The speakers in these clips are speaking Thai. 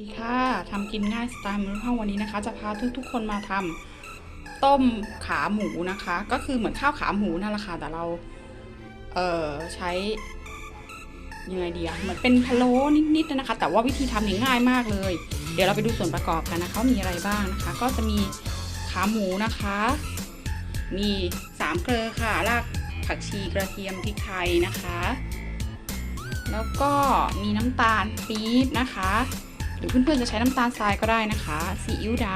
ดีค่ะทำกินง่ายสไตล์มื้อค่ำวันนี้นะคะ จะพาทุกทุกๆคนมาทำต้มขาหมูนะคะ ก็คือเหมือนข้าวขาหมูนั่นแหละค่ะแต่เราเอ่อใช้ยังไงดีอะเหมือนเป็นพะโล้นิดๆนะคะ แต่ว่าวิธีทำนี่ง่ายมากเลย เดี๋ยวเราไปดูส่วนประกอบกันนะคะว่ามีอะไรบ้างนะคะ ก็จะมีขาหมูนะคะ มีสามเกลือค่ะรากผักชีกระเทียมพริกไทยนะคะ แล้วก็มีน้ำตาลปี๊บนะคะ หรือเพื่อนๆจะใช้น้ำตาลทรายก็ได้นะคะซีอิ๊วด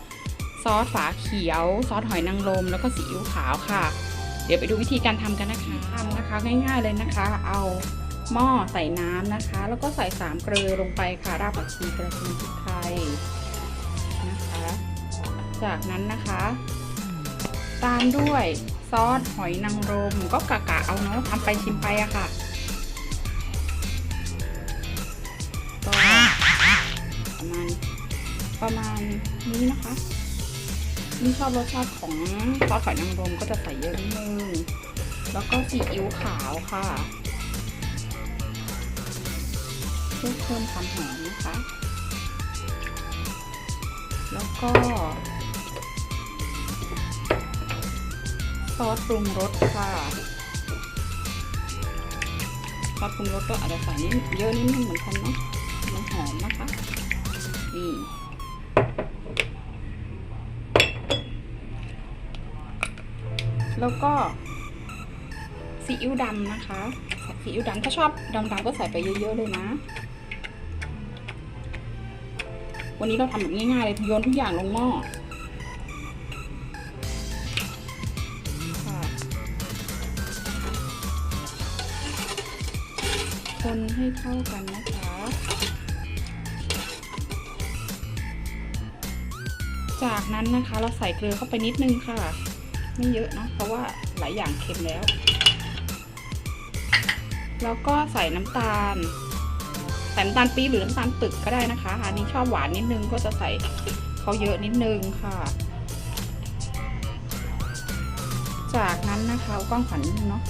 ำซอสฝาเขียว ซอสหอยนางรมแล้วก็ซีอิ๊วขาวค่ะ เดี๋ยวไปดูวิธีการทำกันนะคะทำนะคะง่ายๆเลยนะคะ เอาหม้อใส่น้ำนะคะ แล้วก็ใส่สามเกลือลงไปค่ะรากผักชีกระเทียมพริกไทยนะคะ จากนั้นนะคะ ตามด้วยซอสหอยนางรมก็กะกะเอาเนาะทำไปชิมไปอะค่ะ ประมาณประมาณนี้นะคะนี่ชอบรสชาติของซอสหอยนางรมก็จะใส่เยอะนิดนึง แล้วก็ซีอิ๊วขาวค่ะเพื่อเพิ่มความหอมนะคะ แล้วก็ซอสปรุงรสค่ะซอสปรุงรสก็อาจจะใส่นิดเยอะนิดนึงเหมือนกันเนาะมันหอมนะคะ นี่ แล้วก็ซีอิ๊วดำนะคะซีอิ๊วดำถ้าชอบดำๆก็ใส่ไปเยอะๆเลยนะ วันนี้เราทำแบบง่ายๆเลยโยนทุกอย่างลงหม้อค่ะคนให้เข้ากันนะคะ จากนั้นนะคะเราใส่เกลือเข้าไปนิดนึงค่ะ ไม่เยอะนะเพราะว่าหลายอย่างเค็มแล้ว แล้วก็ใส่น้ำตาลใส่น้ำตาลปี๊บหรือน้ำตาลปึกก็ได้นะคะ อันนี้ชอบหวานนิดนึงก็จะใส่เขาเยอะนิดนึงค่ะ จากนั้นนะคะกล้องขันนิดนึงเนาะ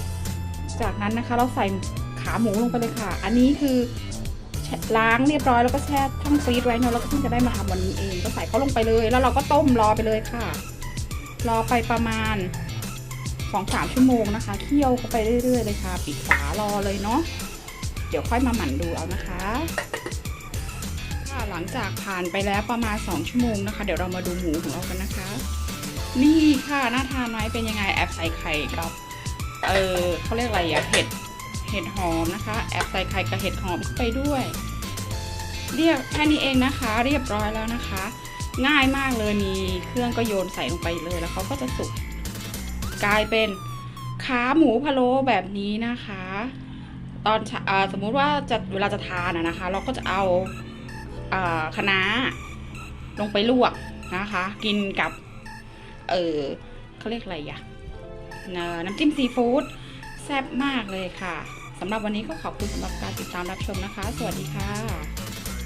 จากนั้นนะคะเราใส่ขาหมูลงไปเลยค่ะ อันนี้คือ ล้างเรียบร้อยแล้วก็แช่ช่องฟรีซไว้เนอะแล้วก็เพิ่งจะได้มาทำวันนี้เองก็ใส่เขาลงไปเลย แล้วเราก็ต้มรอไปเลยค่ะ รอไปประมาณสองสามชั่วโมงนะคะเคี่ยวเข้าไปเรื่อยๆเลยค่ะ ปิดฝารอเลยเนาะเดี๋ยวค่อยมาหมั่นดูเอานะคะค่ะหลังจากผ่านไปแล้วประมาณ 2 ชั่วโมงนะคะ เดี๋ยวเรามาดูหมูของเรากันนะคะ นี่ค่ะหน่าทานไหมเป็นยังไงแอบใส่ไข่กับเออเขาเรียกอะไรอะเห็ด เห็ดหอมนะคะ แอบใส่ไข่กับเห็ดหอมไปด้วย เรียบแค่นี้เองนะคะ เรียบร้อยแล้วนะคะ ง่ายมากเลยมีเครื่องก็โยนใส่ลงไปเลยแล้วเขาก็จะสุกกลายเป็นขาหมูพะโล้แบบนี้นะคะ ตอนอ่าสมมุติว่าจะเวลาจะทานนะคะ เราก็จะเอาอคะน้าลงไปลวกนะคะ กินกับ เออเขาเรียกอะไรอะน้ำจิ้มซีฟู้ดแซ่บมากเลยค่ะ สำหรับวันนี้ก็ขอบคุณสำหรับการติดตามรับชมนะคะ สวัสดีค่ะ